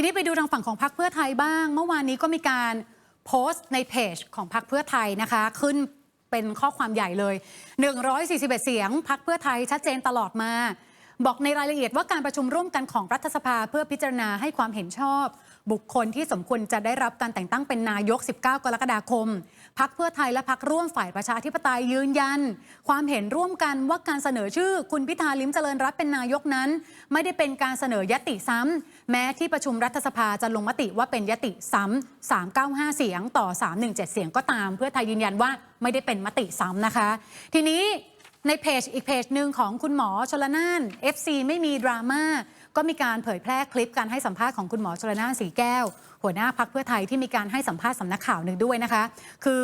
ทีนี้ไปดูทางฝั่งของพรรคเพื่อไทยบ้าง เมื่อวานนี้ก็มีการโพสต์ในเพจของพรรคเพื่อไทยนะคะ ขึ้นเป็นข้อความใหญ่เลย 141 เสียงพรรคเพื่อไทยชัดเจนตลอดมา บอกในรายละเอียดว่าการประชุมร่วมกันของรัฐสภาเพื่อพิจารณาให้ความเห็นชอบ บุคคลที่สมควรจะได้รับการแต่งตั้งเป็นนายก 19 กรกฎาคม พักเพื่อไทยและพักร่วมฝ่ายประชาธิปไตยยืนยัน ความเห็นร่วมกันว่าการเสนอชื่อ คุณพิธาลิ้มเจริญรัตเป็นนายกนั้น ไม่ได้เป็นการเสนอยติซ้ำแม้ที่ประชุมรัฐสภาจะลงมติว่าเป็นยติซ้ำ395 เสียงต่อ 317 เสียงก็ตาม เพื่อไทยยืนยันว่าไม่ได้เป็นมติซ้ำนะคะ ทีนี้ในเพจอีกเพจหนึ่งของคุณหมอชลนาน FC ไม่มีดราม่า ก็มีการเผยแพร่คลิปการให้สัมภาษณ์ของคุณหมอชลนานสีแก้ว หัวหน้าพักเพื่อไทยที่มีการให้สัมภาษณ์สำนักข่าวหนึ่งด้วยนะคะ คือ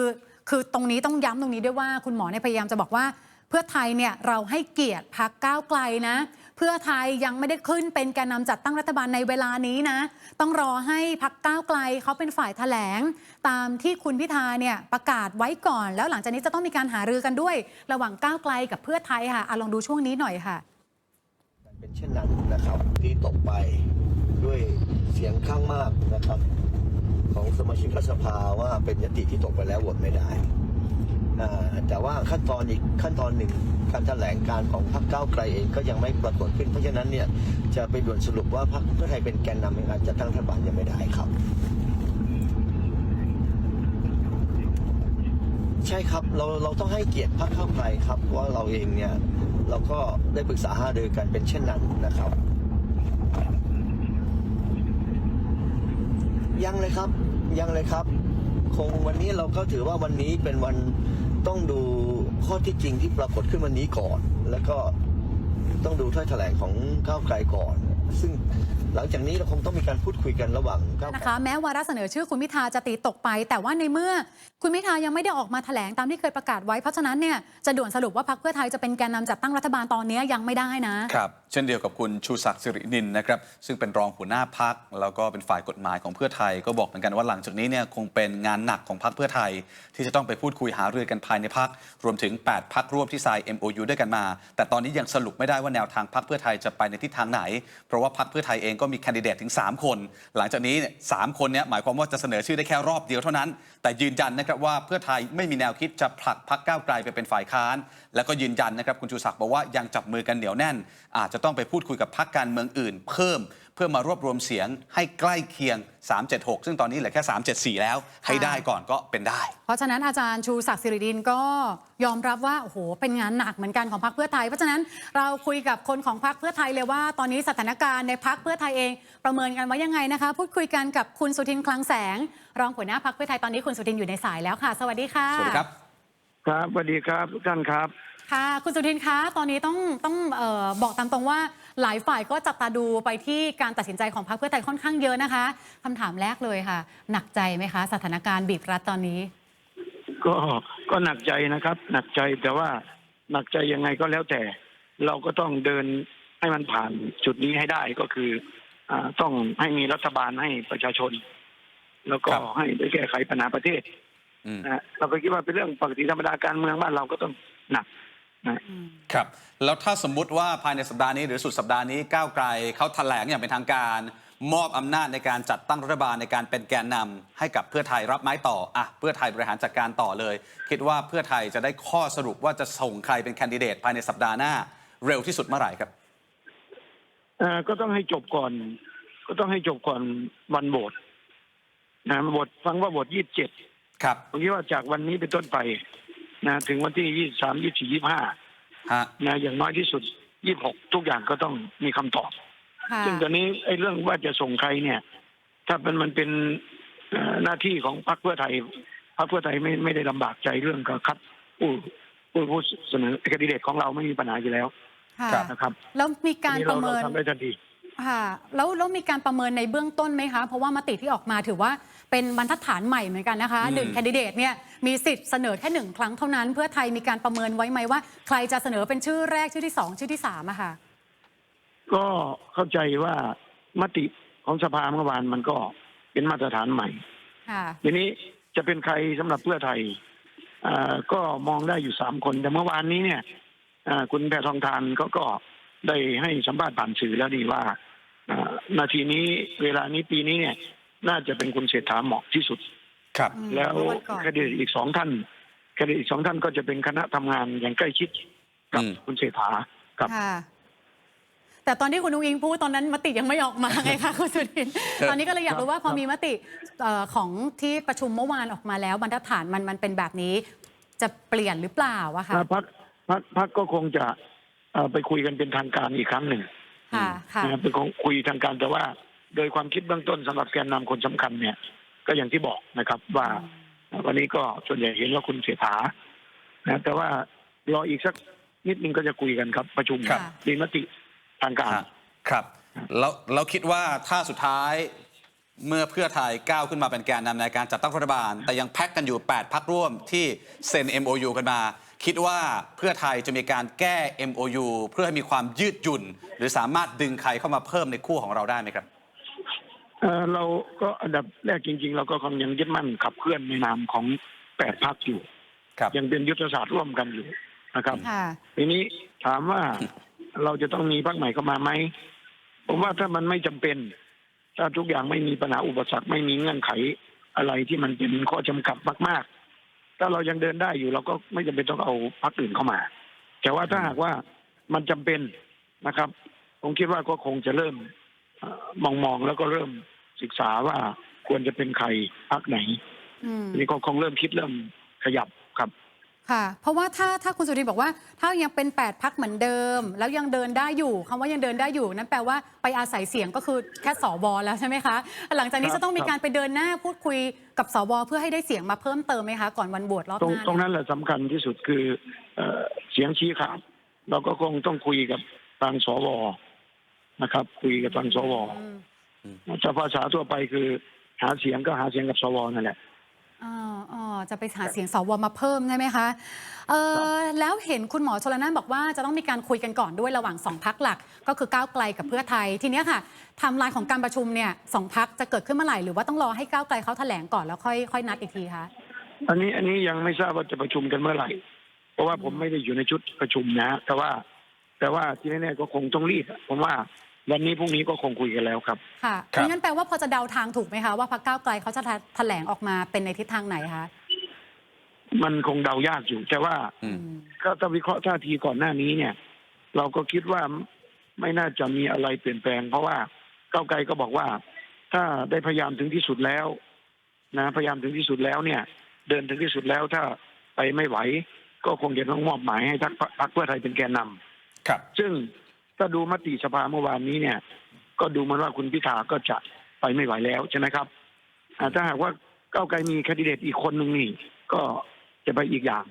คือตรงนี้ต้องย้ำตรงนี้ด้วยว่าคุณหมอเนี่ยพยายามจะบอกว่า เพื่อไทยเนี่ยเราให้เกียรติพักก้าวไกลนะ เพื่อไทยยังไม่ได้ขึ้นเป็นแกนนำจัดตั้งรัฐบาลในเวลานี้นะ ต้องรอให้พักก้าวไกลเขาเป็นฝ่ายแถลง ตามที่คุณพิธาเนี่ยประกาศไว้ก่อน แล้วหลังจากนี้จะต้องมีการหารือกันด้วย ระหว่างก้าวไกลกับเพื่อไทยค่ะอะลองดูช่วงนี้หน่อยค่ะ เป็นเช่นนั้นนะครับ ที่ตกไปด้วยเสียงข้างมากนะครับ ของสมาชิกรัฐสภาว่าเป็นยติที่ตกไปแล้วโหวตไม่ได้แต่ว่าขั้นตอนอีกขั้นตอนหนึ่งการแถลงการของพรรคก้าวไกลเองก็ยังไม่ปรากฏขึ้น เพราะฉะนั้นเนี่ยจะไปด่วนสรุปว่าพรรคเพื่อไทยเป็นแกนนำในการจัดตั้งรัฐบาลยังไม่ได้ครับ ใช่ครับเราเราต้องให้เกียรติพรรคก้าวไกลครับว่าเราเองเนี่ย เราก็ได้ปรึกษาหารือกันเป็นเช่นนั้นนะครับ ยังเลยครับยังเลยครับ คงวันนี้เราก็ถือว่าวันนี้เป็นวันต้องดูข้อที่จริงที่ปรากฏขึ้นวันนี้ก่อน แล้วก็ต้องดูถ้อยแถลงของก้าวไกลก่อน ซึ่งหลังจากนี้เราคงต้องมีการพูดคุยกันระหว่างก้าวนะคะ แม้วาระเสนอชื่อคุณพิธาจะตีตกไป แต่ว่าในเมื่อ คุณพิธายังไม่ได้ออกมาแถลงตามที่เคยประกาศไว้เพราะฉะนั้นเนี่ยจะด่วนสรุปว่าพรรคเพื่อไทยจะเป็นแกนนำจัดตั้งรัฐบาลตอนนี้ยังไม่ได้นะครับเช่นเดียวกับคุณชูศักดิ์สิรินินนะครับซึ่งเป็นรองหัวหน้าพักแล้วก็เป็นฝ่ายกฎหมายของเพื่อไทย ก็บอกเหมือนกันว่าหลังจากนี้เนี่ยคงเป็นงานหนักของพักเพื่อไทย ที่จะต้องไปพูดคุยหารือกันภายในพักรวมถึง 8พักร่วมที่ทราย MOU ด้วยกันมา แต่ตอนนี้ยังสรุปไม่ได้ว่าแนวทางพักเพื่อไทยจะไปในทิศทางไหน เพราะว่าพักเพื่อไทยเองก็มีแคนดิเดตถึง 3 คน หลังจากนี้เนี่ยสคนเนี่ยหมายความว่าจะเสนอชื่อได้แค่รอบเดียวเท่านั้น แต่ยืนยันนะครับว่าเพื่อไทยไม่มีแนวคิดจะผลักพักก้าวไกลไปเป็นฝ่ายค้าน แล้วก็ยืนยันนะครับคุณชูศักดิ์บอกว่ายังจับมือกันเหนียวแน่น อาจจะต้องไปพูดคุยกับพักการเมืองอื่น เพิ่มเพื่อมารวบรวมเสียงให้ใกล้เคียง 376 ซึ่งตอนนี้เหลือแค่ 374 แล้ว ให้ได้ก่อนก็เป็นได้ เพราะฉะนั้นอาจารย์ชูศักดิ์สิริดินก็ยอมรับว่าโอ้โหเป็นงานหนักเหมือนกันของพรรคเพื่อไทย เพราะฉะนั้นเราคุยกับคนของพรรคเพื่อไทยเลยว่า ตอนนี้สถานการณ์ในพรรคเพื่อไทยเองประเมินกันว่ายังไงนะคะ พูดคุยกันกับคุณสุทินคลังแสง รองหัวหน้าพรรคเพื่อไทยตอนนี้คุณสุทินอยู่ในสายแล้วค่ะ สวัสดีค่ะสวัสดีครับ ครับสวัสดีครับทุกท่านครับ ค่ะคุณสุทินคะตอนนี้ต้องต้องเออบอกตามตรงว่าหลายฝ่ายก็จับตาดูไปที่การตัดสินใจของพรรคเพื่อไทยค่อนข้างเยอะนะคะคำถามแรกเลยค่ะ หนักใจไหมคะ สถานการณ์บีบรัดตอนนี้ ก็ก็หนักใจนะครับ หนักใจแต่ว่าหนักใจยังไงก็แล้วแต่ เราก็ต้องเดินให้มันผ่านจุดนี้ให้ได้ก็คืออาต้องให้มีรัฐบาลให้ประชาชน แล้วก็ครับ ให้ได้แก้ไขปัญหาประเทศอืมนะ เราก็คิดว่าเป็นเรื่องปกติธรรมดาการเมืองบ้านเราก็ต้องหนักนะครับ แล้วถ้าสมมุติว่าภายในสัปดาห์นี้หรือสุดสัปดาห์นี้ก้าวไกลเขาแถลงอย่างเป็นทางการ มอบอำนาจในการจัดตั้งรัฐบาลในการเป็นแกนนำให้กับเพื่อไทยรับไม้ต่ออะเพื่อไทยบริหารจัดการต่อเลย คิดว่าเพื่อไทยจะได้ข้อสรุปว่าจะส่งใครเป็นแคนดิเดตภายในสัปดาห์หน้า เร็วที่สุดเมื่อไหร่ครับเอ่อก็ต้องให้จบก่อน ก็ต้องให้จบก่อนวันโหวตนะโหวตฟังว่าโหวตยี่สิบเจ็ด ครับผมคิดว่าจากวันนี้เป็นต้นไปนะถึงวันที่ยี่สามยี่สี่ยี่ห้าฮะนะอย่างน้อยที่สุดยี่หกทุกอย่างก็ต้องมีคำตอบค่ะซึ่งตอนนี้ไอ้เรื่องว่าจะส่งใครเนี่ย ถ้ามันมันเป็นเอ่อหน้าที่ของพรรคเพื่อไทยพรรคเพื่อไทยไม่ไม่ได้ลำบากใจเรื่องการคัดผู้ผู้ผู้เสนอแคนดิเดตของเราไม่มีปัญหาอยู่แล้วค่ะครับนะครับแล้วมีการอันนี้ปเราระเมินเราทำได้ทันที ค่ะแล้วแล้วมีการประเมินในเบื้องต้นไหมคะ เพราะว่ามติที่ออกมาถือว่าเป็นบรรทัดฐานใหม่เหมือนกันนะคะอืมหนึ่งแคนดิเดตเนี่ยมีสิทธิ์เสนอแค่หนึ่งครั้งเท่านั้น เพื่อไทยมีการประเมินไว้ไหมว่า ใครจะเสนอเป็นชื่อแรกชื่อที่สองชื่อที่สามอะค่ะ ก็เข้าใจว่ามติของสภาเมื่อวานมันก็เป็นมาตรฐานใหม่ค่ะทีนี้จะเป็นใครสำหรับเพื่อไทยอ่าก็มองได้อยู่สามคนแต่เมื่อวานนี้เนี่ยอ่าคุณแพทองทานเขาก็ ได้ให้สัมภาษณ์ผ่านสื่อแล้วดีว่าอ่านาทีนี้เวลานี้ปีนี้เนี่ย น่าจะเป็นคุณเศรษฐาเหมาะที่สุด ครับอืมแล้วเมื่อวันก่อนแคนดิเดตอีกสองท่านแคนดิเดตอีกสองท่านก็จะเป็นคณะทำงานอย่างใกล้ชิดกับอืมคุณเศรษฐาครับค่ะแต่ตอนที่คุณนุ้งอิงพูดตอนนั้นมติยังไม่ออกมาไงคะคุณสุทิน ตอนนี้ก็เลยอยากรู้ว่าพอมีมติเอ่อของที่ประชุมเมื่อวานออกมาแล้วบรรทัดฐานมันมันเป็นแบบนี้ จะเปลี่ยนหรือเปล่าอะคะพักพักพักก็คงจะเอ่อ ไปคุยกันเป็นทางการอีกครั้งหนึ่งค่ะค่ะนะครับเป็นของคุยทางการแต่ว่า โดยความคิดเบื้องต้นสำหรับแกนนำคนสำคัญเนี่ย ก็อย่างที่บอกนะครับ ว่าวันนี้ก็ส่วนใหญ่เห็นว่าคุณเสถานะแต่ว่ารออีกสักนิดนึงก็จะคุยกันครับ ประชุมครับมีมติทางการฮะครับแล้วเราคิดว่าถ้าสุดท้ายเมื่อเพื่อไทยก้าวขึ้นมาเป็นแกนนำในการจัดตั้งรัฐบาล แต่ยังแพ็กกันอยู่ 8พักร่วมที่เซ็น MOU กันมา คิดว่าเพื่อไทยจะมีการแก้ MOU เพื่อให้มีความยืดหยุ่น หรือสามารถดึงใครเข้ามาเพิ่มในคู่ของเราได้ไหมครับเอ่อเราก็อันดับแรกจริง ๆ เราก็คงยังยึดมั่นขับเคลื่อนในนามของแปดพักอยู่ครับยังเป็นยุทธศาสตร์ร่วมกันอยู่นะครับค่ะทีนี้ถามว่าเราจะต้องมีพรรคใหม่เข้ามาไหมผมว่าถ้ามันไม่จำเป็น ถ้าทุกอย่างไม่มีปัญหาอุปสรรคไม่มีเงื่อนไขอะไรที่มันเป็นข้อจำกัดมากๆ ถ้าเรายังเดินได้อยู่เราก็ไม่จำเป็นต้องเอาพรรคอื่นเข้ามา แต่ว่าถ้าหากว่ามันจำเป็นนะครับ ผมคิดว่าก็คงจะเริ่มเอ่อมองมองๆแล้วก็เริ่มศึกษาว่าควรจะเป็นใครพรรคไหนอืมอันนี้ก็คงเริ่มคิดเริ่มขยับ ครับค่ะ เพราะว่าถ้าถ้าคุณสุรินทร์บอกว่า ถ้ายังเป็น 8 พักเหมือนเดิม แล้วยังเดินได้อยู่คำว่ายังเดินได้อยู่ นั่นแปลว่าไปอาศัยเสียงก็คือแค่สวแล้วใช่ไหมคะ หลังจากนี้ครับ จะต้องมีครับการไปเดินหน้าพูดคุยกับสวเพื่อให้ได้เสียงมาเพิ่มเติมไหมคะ ก่อนวันโหวตรอบตรงหน้าตรงเนี่ยนั้นแหละสำคัญที่สุดคือเอ่อเสียงชี้ขาดเราก็คงต้องคุยกับทางสวนะครับ คุยกับทางสวอืมจะภาษาทั่วไปคือหาเสียงก็หาเสียงกับสวนั่นแหละ อ๋ออ๋อจะไปหาเสียงสวมาเพิ่มใช่ไหมคะเออแล้วเห็นคุณหมอชลนานบอกว่าจะต้องมีการคุยกันก่อนด้วยระหว่างสองพักหลัก ก็คือก้าวไกลกับเพื่อไทย ทีเนี้ยค่ะไทำลายของการประชุมเนี่ยสองพักจะเกิดขึ้นเมื่อไหร่หรือว่าต้องรอให้ก้าวไกลเขาแถลงก่อนแล้วค่อยค่อยนัดอีกทีคะอันนี้อันนี้ยังไม่ทราบว่าจะประชุมกันเมื่อไหร่ เพราะว่าผมไม่ได้อยู่ในชุดประชุมนะ แต่ว่า แต่ว่าที่แน่ๆก็คงต้องรีบอะผมว่า วันนี้พรุ่งนี้ก็คงคุยกันแล้วครับ ค่ะครับ งั้นแปลว่าพอจะเดาทางถูกไหมคะว่าพรรคก้าวไกลเขาจะแถลงออกมาเป็นในทิศทางไหนคะมันคงเดายากอยู่ แต่ว่าอืมอืม ก็ถ้าวิเคราะห์ท่าทีก่อนหน้านี้เนี่ย เราก็คิดว่าไม่น่าจะมีอะไรเปลี่ยนแปลง เพราะว่าก้าวไกลก็บอกว่า ถ้าได้พยายามถึงที่สุดแล้วนะพยายามถึงที่สุดแล้วเนี่ย เดินถึงที่สุดแล้วถ้าไปไม่ไหว ก็คงจะต้องมอบหมายให้ทักพรรคเพื่อไทยเป็นแกนนำ ครับ ซึ่ง ถ้าดูมติสภาเมื่อวานนี้เนี่ย ก็ดูเหมันว่าคุณพิธาก็จะไปไม่ไหวแล้วใช่ไหมครับอ่าถ้าหากว่าก้าวไกลมีแคนดิเดตอีกคนหนึ่งนี่ ก็จะไปอีกอย่าง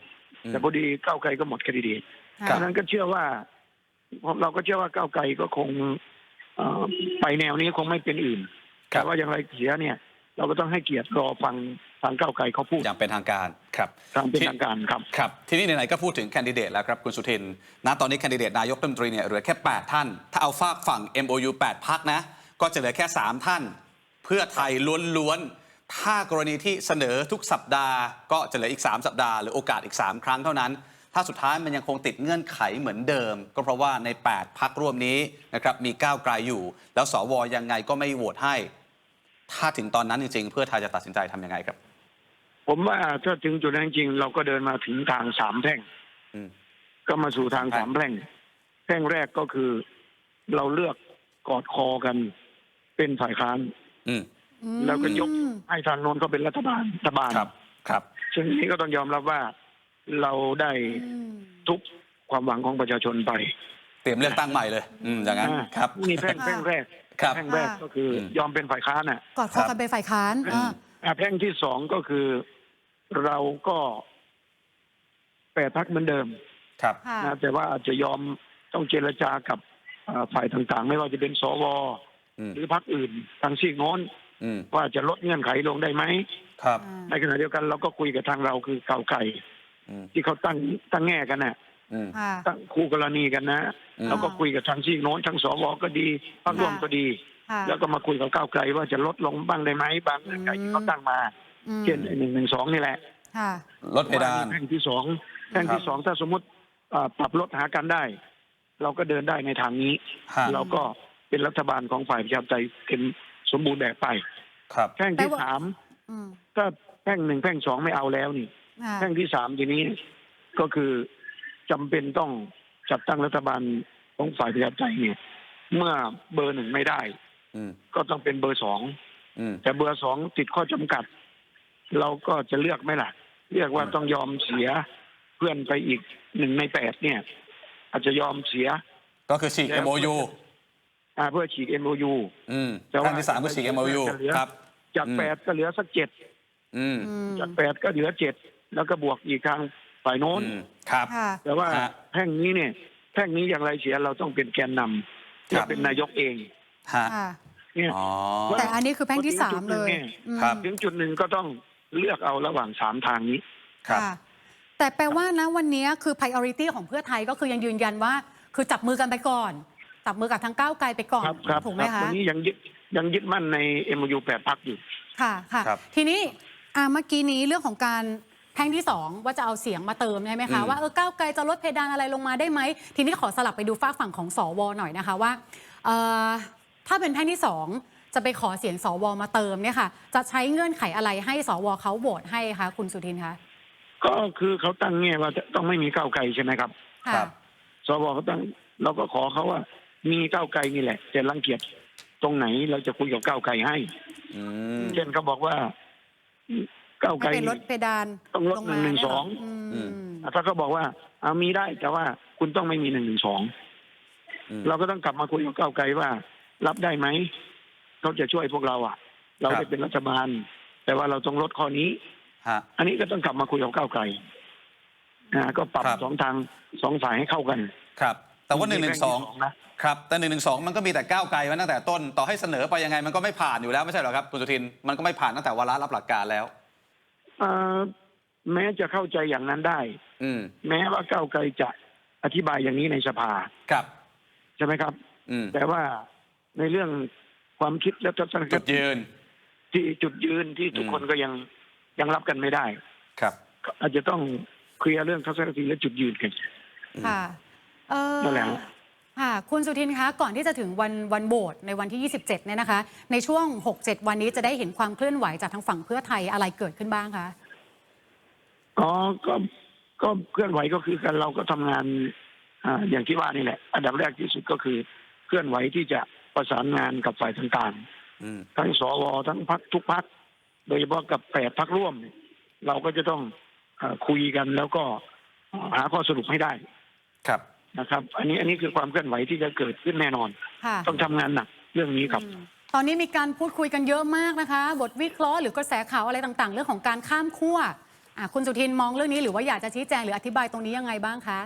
อืมแต่พอดีก้าวไกลก็หมดแคนดิเดตค่ะดังนั้นก็เชื่อว่าเราก็เชื่อว่าก้าวไกลก็คงเอ่อไปแนวนี้คงไม่เป็นอื่นครัแต่บว่าอย่างไรเสียเนี่ย เราก็ต้องให้เกียรติรอฟัง ทางก้าวไกลเขาพูดอย่างเป็นทางการครับทางเป็นทางการครับครับ ทีนี้ไหนๆก็พูดถึงแคนดิเดตแล้วครับคุณสุทินณตอนนี้แคนดิเดตนายกรัฐมนตรีเนี่ยเหลือแค่ 8 ท่าน ถ้าเอาฝากฝั่ง MOU 8 พักนะ ก็จะเหลือแค่ 3 ท่าน เพื่อไทยล้วนๆ ถ้ากรณีที่เสนอทุกสัปดาห์ ก็จะเหลืออีก 3 สัปดาห์หรือโอกาสอีก 3 ครั้งเท่านั้น ถ้าสุดท้ายมันยังคงติดเงื่อนไขเหมือนเดิม ก็เพราะว่าใน 8 พักร่วมนี้นะครับมีก้าวไกลอยู่ แล้วสวยังไงก็ไม่โหวตให้ ถ้าถึงตอนนั้นจริงๆ เพื่อไทยจะตัดสินใจทำยังไงครับ ผมว่าถ้าถึงจุดนั้นจริงๆเราก็เดินมาถึงทางสามแพร่งอืม ก็มาสู่ทางครับสามแพร่งแพร่งแรกก็คือ เราเลือกกอดคอกัน เป็นฝ่ายค้าน อืม อืมแล้วก็ยก ให้ทางโน้นก็เป็นรัฐบาลรัฐบาลครับ ครับ ซึ่งนี้ก็ต้องยอมรับว่าเราได้อืม ทุบความหวังของประชาชนไปเตรียมเลือกตั้งใหม่เลย อืม อย่างนั้น อ่าครับ นี่แพร่งแพร่งแรกครับ แพร่งแรกก็คืออม ยอมเป็นฝ่ายค้านน่ะกอดคอกันเป็นฝ่ายค้านอืมอ่า อ่าแพร่งที่สองก็คือ เราก็แปดพักเหมือนเดิมครับค่ะนะแต่ว่าอาจจะยอมต้องเจรจากับอ่าฝ่ายต่างๆ ไม่ว่าจะเป็นสวอืมหรือพักอื่นทางซีกโน้นอืมว่าจะลดเงื่อนไขลงได้ไหมครับในขณะเดียวกันเราก็คุยกับทางเราคือเก่าวไก่ อืมที่เขาตั้งตั้งแง่กันน่ะ อืม ค่ะ ตั้งคู่กรณีกันนะอืม เราก็คุยกับทางซีกโน้นทางสวก็ดีพรรคร่วมก็ดี ค่ะ แล้วก็มาคุยกับก้าวไกลว่าจะลดลงบ้างได้ไหมบางเงื่อนไขที่เขาตั้งมาอืม เช่นหนึ่งหนึ่งสองนี่แหละค่ะลดเพดานแพ่งที่สองแพ่งที่สองถ้าสมมติอ่าปรับลดหากันได้ เราก็เดินได้ในทางนี้ฮะเราก็เป็นรัฐบาลของฝ่ายประชาธิปไตยเป็นสมบูรณ์แบบไป ครับแพ่งที่แปลว่าสามอืมก็แพ่งหนึ่งแพ่งสองไม่เอาแล้วนี่ค่ะแพ่งที่สามทีนี้ก็คือจำเป็นต้องจัดตั้งรัฐบาลของฝ่ายประชาธิปไตยเนี่ยเมื่อเบอร์หนึ่งไม่ได้อืมก็ต้องเป็นเบอร์สองอืมแต่เบอร์สองติดข้อจำกัด เราก็จะเลือกไหมล่ะเลือกว่าต้องยอมเสียเพื่อนไปอีกหนึ่งในแปดเนี่ย อาจจะยอมเสีย ก็คือฉีก MOU อ่าเพื่อฉีก MOU อืมแต่ว่าขั้นที่สามคือฉีก MOU จะเหลือครับ จากอืมแปดก็เหลือสักเจ็ดอืมอืมจากแปดก็เหลือเจ็ดแล้วก็บวกอีกทางฝ่ายโน้นอืมครับค่ะแต่ว่าฮะแพ่งนี้เนี่ยแพ่งนี้อย่างไรเสียเราต้องเป็นแกนนำครัจะบเป็นนายกเองฮะค่ะเนี่ยอ๋อแต่อันนี้คือแพ่งที่สามเลยอืมครับ ถึงจุดหนึ่งก็ต้อง เลือกเอาระหว่างสามทางนี้ ครับ ค่ะ แต่แปลว่านะวันนี้คือ priority ของเพื่อไทยก็คือยังยืนยันว่า คือจับมือกันไปก่อน จับมือกับทางก้าวไกลไปก่อนครับครับถูกไหมครับคะ วันนี้ยังยึดยังยึดมั่นใน MOU แปดพักอยู่ ค่ะ ค่ะ ครับทีนี้อ่าเมื่อกี้นี้เรื่องของการแพ่งที่สองว่าจะเอาเสียงมาเติมใช่ไหมคะ อืม ว่าเออก้าวไกลจะลดเพดานอะไรลงมาได้ไหม ทีนี้ขอสลับไปดูฝากฝั่งของสวหน่อยนะคะว่าเอ่อถ้าเป็นแพ่งที่สอง จะไปขอเสียงสวมาเติมเนี่ยค่ะ จะใช้เงื่อนไขอะไรให้สวเขาโหวตให้คะคุณสุทินคะก็คือเขาตั้งเงี้ยว่าจะต้องไม่มีก้าวไกลใช่ไหมครับค่ะครับ สวเขาตั้งเราก็ขอเขาว่า มีก้าวไกลนี่แหละแต่รังเกียจตรงไหนเราจะคุยกับก้าวไกลให้ อืม เช่นเขาบอกว่าก้าวไกไม่ลเป็นลดเพดานต้องลดมาหนึ่งเยเรสองอืม ถ้าเขาบอกว่าเอามีได้แต่ว่าคุณต้องไม่มีหนึ่งหนึ่งสอง อืมเราก็ต้องกลับมาคุยกับก้าวไกลว่า รับได้ไหม เขาจะช่วยพวกเราอะ เราครับได้เป็นรัฐบาล แต่ว่าเราต้องลดข้อนี้ฮะอันนี้ก็ต้องกลับมาคุยกับก้าวไกลอ่าก็ปรับครับสองทางสองฝ่ายให้เข้ากัน ครับ แต่ว่าหนึ่งหนึ่งสองนะครับ แต่หนึ่งหนึ่งสองมันก็มีแต่ก้าวไกลมาตั้งแต่ต้นต่อให้เสนอไปยังไงมันก็ไม่ผ่านอยู่แล้วไม่ใช่เหรอครับคุณสุทินมันก็ไม่ผ่านตั้งแต่วาระรับหลักการแล้วเอ่อแม้จะเข้าใจอย่างนั้นได้ อืมแม้ว่าก้าวไกลจะอธิบายอย่างนี้ในสภาครับ ใช่ไหมครับอืมแต่ว่าในเรื่อง ความคิดและทัศนคจุดติยืน ที่จุดยืนที่ทุกอืมคนก็ยังยังรับกันไม่ได้ ครับก็อาจจะต้องเคลียร์เรื่องทัศนคติและจุดยืนกัน ค่ะเออนั่นแหละฮะ ค่ะ คุณสุทินคะก่อนที่จะถึงวันวันโหวตในวันที่ 27 เนี่ยนะคะ ในช่วง 6-7 วันนี้จะได้เห็นความเคลื่อนไหวจากทางฝั่งเพื่อไทยอะไรเกิดขึ้นบ้างคะ อ๋อก็ก็เคลื่อนไหวก็คือกันเราก็ทำงานอ่าอย่างที่ว่านี่แหละ อันดับแรกที่สุดก็คือเคลื่อนไหวที่จะ ประสานงานกับฝ่ายต่างอืมๆทั้งสวทั้งพักทุกพัก โดยเฉพาะกับแปดพักร่วมเนี่ยเราก็จะต้องอาคุยกันแล้วก็หาข้อสรุปให้ได้ ครับนะครับ อันนี้อันนี้คือความเคลื่อนไหวที่จะเกิดขึ้นแน่นอนค่ะต้องทำงานหนักเรื่องนี้ครับอืมตอนนี้มีการพูดคุยกันเยอะมากนะคะ บทวิเคราะห์หรือกระแสข่าวอะไรต่าง ๆ เรื่องของการข้ามขั้วอะคุณสุทินมองเรื่องนี้หรือว่าอยากจะชี้แจงหรืออธิบายตรงนี้ยังไงบ้างคะ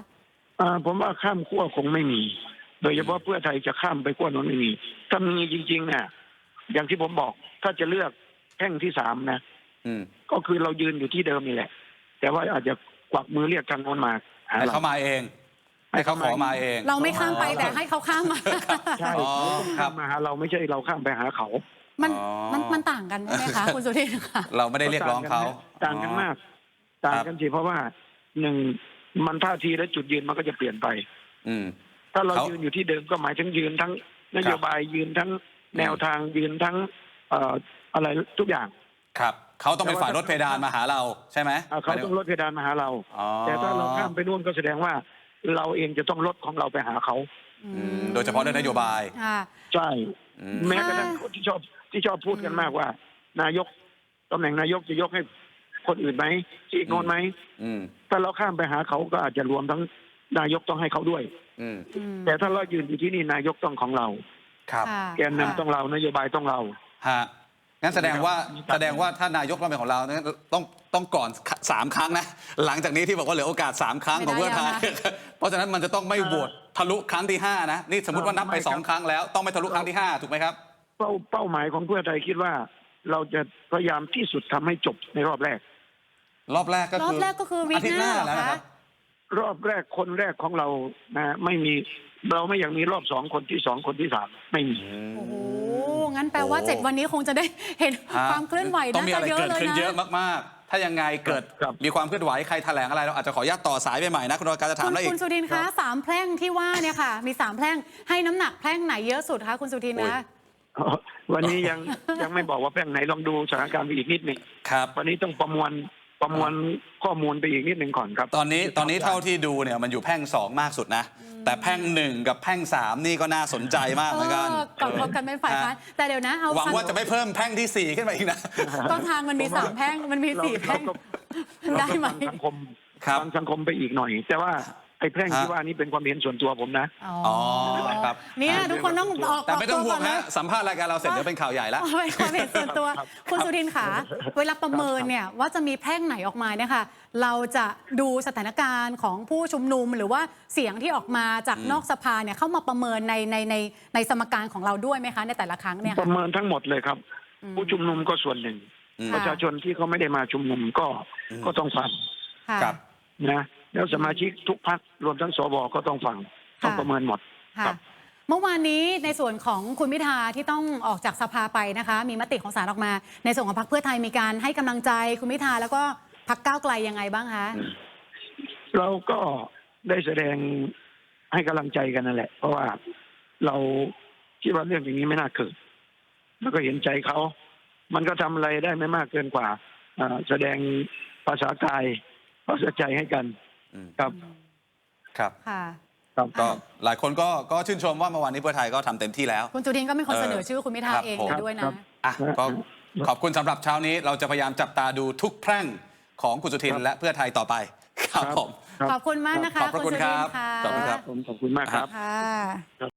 อ่าผมว่าข้ามขั้วคงไม่มี โดยเฉพาะเพื่อไทยจะข้ามไปขั้วโน้นไม่มีถ้ามีจริงๆน่ะอย่างที่ผมบอกถ้าจะเลือกแท่งที่สามนะอืมก็คือเรายืนอยู่ที่เดิมนี่แหละ แต่ว่าอาจจะกวักมือเรียกทางโน้นมาหาให้เราเขามาเอง ให้เขาขอมาเอง เราไม่ข้ามไปอ๋อแต่ให้เขาข้ามมาใช่อ๋อเขาต้องครัข้าบมมาหาเราไม่ใช่เราข้ามไปหาเขามันอ๋อมันมันต่างกันใช่ไหมคะคุณสุทินค่ะเราไม่ได้เรียกร้องเขาต่างกันมาก ต่างกันสิเพราะว่าหนึ่งมันท่าทีและจุดยืนมันก็จะเปลี่ยนไป อืม ถ้าเราเขายืยืนอยู่ที่เดิมก็หมายถึงยืนทั้งนโยบายยืนทั้งแนวทางยืนทั้งเอ่ออะไรทุกอย่างครับเขาต้องเป็นฝ่ายลดเพดานมาหาเราใช่ไหมอ่าเขาต้องลดเพดานมาหาเราอ๋อแต่ถ้าเราข้ามไปนู่นก็แสดงว่า เราเองจะต้องลดของเราไปหาเขาอืมโดยเฉพาะเรื่องนโยบายค่ะใช่อืมแม้กระทั่งคนที่ชอบที่ชอบพูดกันมากว่า นายกตำแหน่งนายกจะยกให้คนอื่นไหมที่อีกโน้นไหมอืมถ้าเราข้ามไปหาเขาก็อาจจะรวมทั้งนายกต้องให้เขาด้วย อืมอืมแต่ถ้าเรายืนอยู่ที่นี่นายกต้องของเรา ครับค่ะแกนนำต้องเรานโยบายต้องเรา ฮะงั้นแสดงว่ามีการแสดงว่าถ้านายกต้องเป็นของเราเนี่ยต้องต้องก่อนสามครั้งนะ หลังจากนี้ที่บอกว่าเหลือโอกาสสามครั้งของเพื่อไทยเพราะฉะนั้นมันจะต้องไม่โหวตทะลุครั้งที่ห้านะนี่สมมติว่านับไปสองครั้งแล้วต้องไม่ทะลุครั้งที่ห้าถูกไหมครับ เป้าเป้าหมายของเพื่อไทยคิดว่า เราจะพยายามที่สุดทำให้จบในรอบแรก รอบแรกก็รคืออบแรกก็คือวีคอาทิตหย์หน้าน้าเหรอแล้วนะคคะรับ รอบแรกคนแรกของเรานะไม่มีเราไม่อยากมีรอบสองคนที่สองคนที่สามไม่มี โอ้โห งั้นแปลว่า โอ้เจ็ดวันนี้คงจะได้เห็นฮะความเคลื่อนไหวต้องน่ามีจะอะไรเยอะเกิดเลยขึ้นนะเยอะมากถ้ายังไงเกิดครับ มีความเคลื่อนไหวใครแถลงอะไรเราอาจจะขออนุญาตต่อสายไปใหม่นะคุณรการจะถามคุณอะไรอีก คุณสุทินคะสามแพร่งที่ว่าเนี่ยค่ะ มีสามแพร่งให้น้ำหนักแพร่งไหนเยอะสุดคะคุณสุทินโอ้ย คะอ๋อวันนี้ยังยังไม่บอกว่าแป้งไหนลองดูสถานการณ์ไปอีกนิดหนึ่งครับ วันนี้ต้องประมวล ประมวลข้อมูลไปอีกนิดหนึ่งก่อนครับ ตอนนี้ตอนนี้เท่าที่ดูเนี่ยมันอยู่แพ่งสองมากสุดนะ แต่แพ่งหนึ่งกับแพ่งสามนี่ก็น่าสนใจมากเหมือนกันเออกลับมากันเป็นฝ่ายค้านฮะแต่เดี๋ยวนะเอาหวังว่าจะไม่เพิ่มแพ่งที่สี่ขึ้นมาอีกนะต้นทางมันมีสามแพร่งมันมีสี่แพร่งเราได้ก็ไหมฟังสังคมครับฟังสังคมไปอีกหน่อย แต่ว่า ไอ้แพร่งฮะที่ว่านี้เป็นความเห็นส่วนตัวผมนะ อ๋อครับ เนี่ยทุกคนต้องออกแต่ไม่ต้องห่วงกตัวก่นฮะนะ สัมภาษณ์รายการเราเสร็จเดี๋ยวเป็นข่าวใหญ่แล้วเอาเป็นความเห็นส่วนตัวครับคุณสุทินขาเวลาประเมินเนี่ยว่าจะมีแพร่งไหนออกมาเนี่ยค่ะ เราจะดูสถานการณ์ของผู้ชุมนุมหรือว่าเสียงที่ออกมาจากอืมนอกสภาเนี่ยเข้ามาประเมินในในในในสมการของเราด้วยไหมคะ ในแต่ละครั้งเนี่ยปค่ะระเมินทั้งหมดเลยครับอืมผู้ชุมนุมก็ส่วนหนึ่งอืมประชาชนที่เขาไม่ได้มาชุมนุมก็อืมก็ต้องฟังค่ะครับนะ แล้วสมาชิกทุกพักรวมทั้งสวก็ต้องฟังต้องค่ะประเมินหมดครัค่ะบเมื่อวานนี้ในส่วนของคุณพิธาที่ต้องออกจากสภาไปนะคะ มีมติของศาลออกมา ในส่วนของพรรคเพื่อไทยมีการให้กำลังใจคุณพิธาแล้วก็พรรคก้าวไกลยังไงบ้างคะเราก็ได้แสดงให้กำลังใจกันนั่นแหละ เพราะว่าเราคิดว่าเรื่องอย่างนี้ไม่น่าเกิด แล้วก็เห็นใจเขา มันก็ทำอะไรได้ไม่มากเกินกว่าอ่าแสดงภาษากายภาษาใจให้กัน อืมครับ ครับ ค่ะ ครับก็หลายคนก็ก็ชื่นชมว่าเมื่อวานนี้เพื่อไทยก็ทำเต็มที่แล้ว คุณจุทินก็เป็นคนเออเสนอชื่อคุณพิธาครับเองผม ด้วยครันะบอะก็ขอบคุณสำหรับเช้านี้เราจะพยายามจับตาดูทุกแพร่งของคุณสุทินครับและเพื่อไทยต่อไป ครับผม ครับ ขอบคุณมากนะคะขอบพระคุณสุทินครับค่ะขอบคุณครับ ผมขอบคุณมากครับ ค่ะ